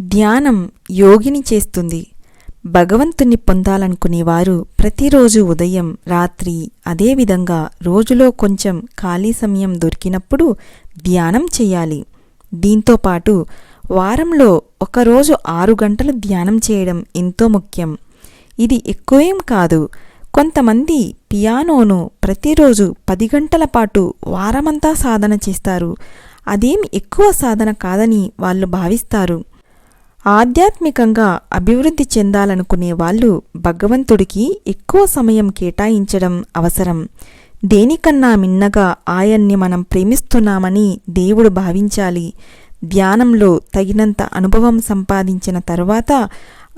ధ్యానం యోగిని చేస్తుంది. భగవంతుణ్ణి పొందాలనుకునేవారు ప్రతిరోజు ఉదయం రాత్రి అదేవిధంగా రోజులో కొంచెం ఖాళీ సమయం దొరికినప్పుడు ధ్యానం చేయాలి. దీంతో పాటు వారంలో ఒకరోజు ఆరు గంటలు ధ్యానం చేయడం ఎంతో ముఖ్యం. ఇది ఎక్కువేం కాదు. కొంతమంది పియానోను ప్రతిరోజు పది గంటల పాటు వారమంతా సాధన చేస్తారు. అదేం ఎక్కువ సాధన కాదని వాళ్ళు భావిస్తారు. ఆధ్యాత్మికంగా అభివృద్ధి చెందాలనుకునే వాళ్ళు భగవంతుడికి ఎక్కువ సమయం కేటాయించడం అవసరం. దేనికన్నా మిన్నగా ఆయన్ని మనం ప్రేమిస్తున్నామని దేవుడు భావించాలి. ధ్యానంలో తగినంత అనుభవం సంపాదించిన తరువాత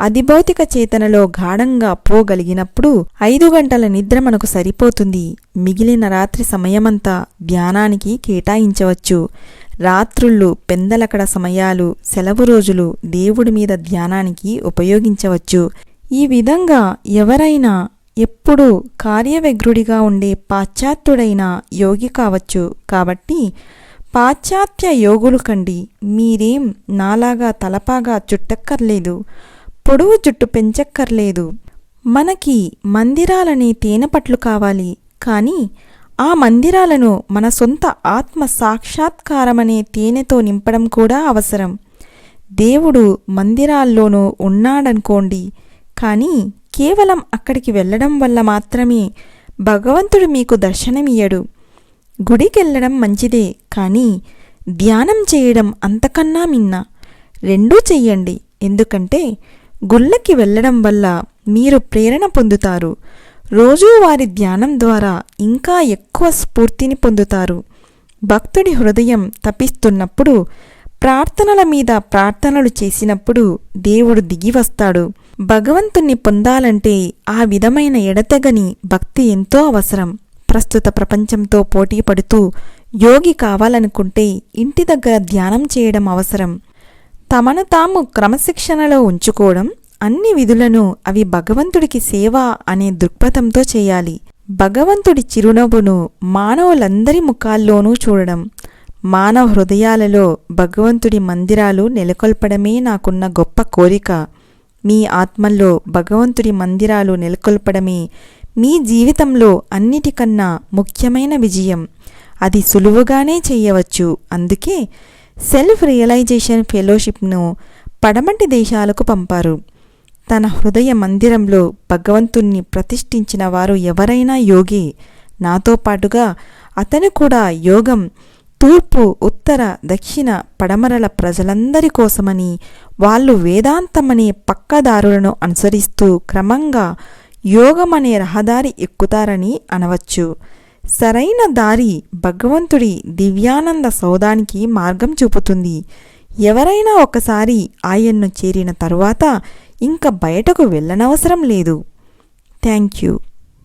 అధిభౌతిక చేతనలో గాఢంగా పోగలిగినప్పుడు ఐదు గంటల నిద్ర మనకు సరిపోతుంది. మిగిలిన రాత్రి సమయమంతా ధ్యానానికి కేటాయించవచ్చు. రాత్రుళ్ళు పెందలకడ సమయాలు సెలవు రోజులు దేవుడి మీద ధ్యానానికి ఉపయోగించవచ్చు. ఈ విధంగా ఎవరైనా ఎప్పుడూ కార్యవ్యగ్రుడిగా ఉండే పాశ్చాత్యుడైన యోగి కావచ్చు. కాబట్టి పాశ్చాత్య యోగులు కండి మీరేం నాలాగా తలపాగా చుట్టక్కర్లేదు పొడవు జుట్టు పెంచక్కర్లేదు. మనకి మందిరాలనే తేనెపట్లు కావాలి. కానీ ఆ మందిరాలను మన సొంత ఆత్మ సాక్షాత్కారమనే తేనెతో నింపడం కూడా అవసరం. దేవుడు మందిరాల్లోనూ ఉన్నాడనుకోండి కానీ కేవలం అక్కడికి వెళ్ళడం వల్ల మాత్రమే భగవంతుడు మీకు దర్శనమియ్యడు. గుడికెళ్ళడం మంచిదే కానీ ధ్యానం చేయడం అంతకన్నా మిన్న. రెండూ చెయ్యండి ఎందుకంటే గుళ్ళకి వెళ్ళడం వల్ల మీరు ప్రేరణ పొందుతారు. రోజువారి ధ్యానం ద్వారా ఇంకా ఎక్కువ స్ఫూర్తిని పొందుతారు. భక్తుడి హృదయం తపిస్తున్నప్పుడు ప్రార్థనల మీద ప్రార్థనలు చేసినప్పుడు దేవుడు దిగి వస్తాడు. భగవంతుణ్ణి పొందాలంటే ఆ విధమైన ఎడతెగని భక్తి ఎంతో అవసరం. ప్రస్తుత ప్రపంచంతో పోటీ పడుతూ యోగి కావాలనుకుంటే ఇంటి దగ్గర ధ్యానం చేయడం అవసరం. తమను తాము క్రమశిక్షణలో ఉంచుకోవడం అన్ని విధులను అవి భగవంతుడికి సేవ అనే దృక్పథంతో చేయాలి. భగవంతుడి చిరునవ్వును మానవులందరి ముఖాల్లోనూ చూడడం మానవ హృదయాలలో భగవంతుడి మందిరాలు నెలకొల్పడమే నాకున్న గొప్ప కోరిక. మీ ఆత్మల్లో భగవంతుడి మందిరాలు నెలకొల్పడమే మీ జీవితంలో అన్నిటికన్నా ముఖ్యమైన విజయం. అది సులువుగానే చేయవచ్చు. అందుకే సెల్ఫ్ రియలైజేషన్ ఫెలోషిప్ను పడమటి దేశాలకు పంపారు. తన హృదయ మందిరంలో భగవంతుణ్ణి ప్రతిష్ఠించిన వారు ఎవరైనా యోగి. నాతో పాటుగా అతను కూడా యోగం తూర్పు ఉత్తర దక్షిణ పడమరల ప్రజలందరి కోసమని వాళ్ళు వేదాంతమనే పక్కదారులను అనుసరిస్తూ క్రమంగా యోగమనే రహదారి ఎక్కుతారని అనవచ్చు. సరైన దారి భగవంతుడి దివ్యానంద సౌదానికి మార్గం చూపుతుంది. ఎవరైనా ఒకసారి ఆయన్ను చేరిన తరువాత ఇంక బయటకు వెళ్ళనవసరం లేదు. Thank you.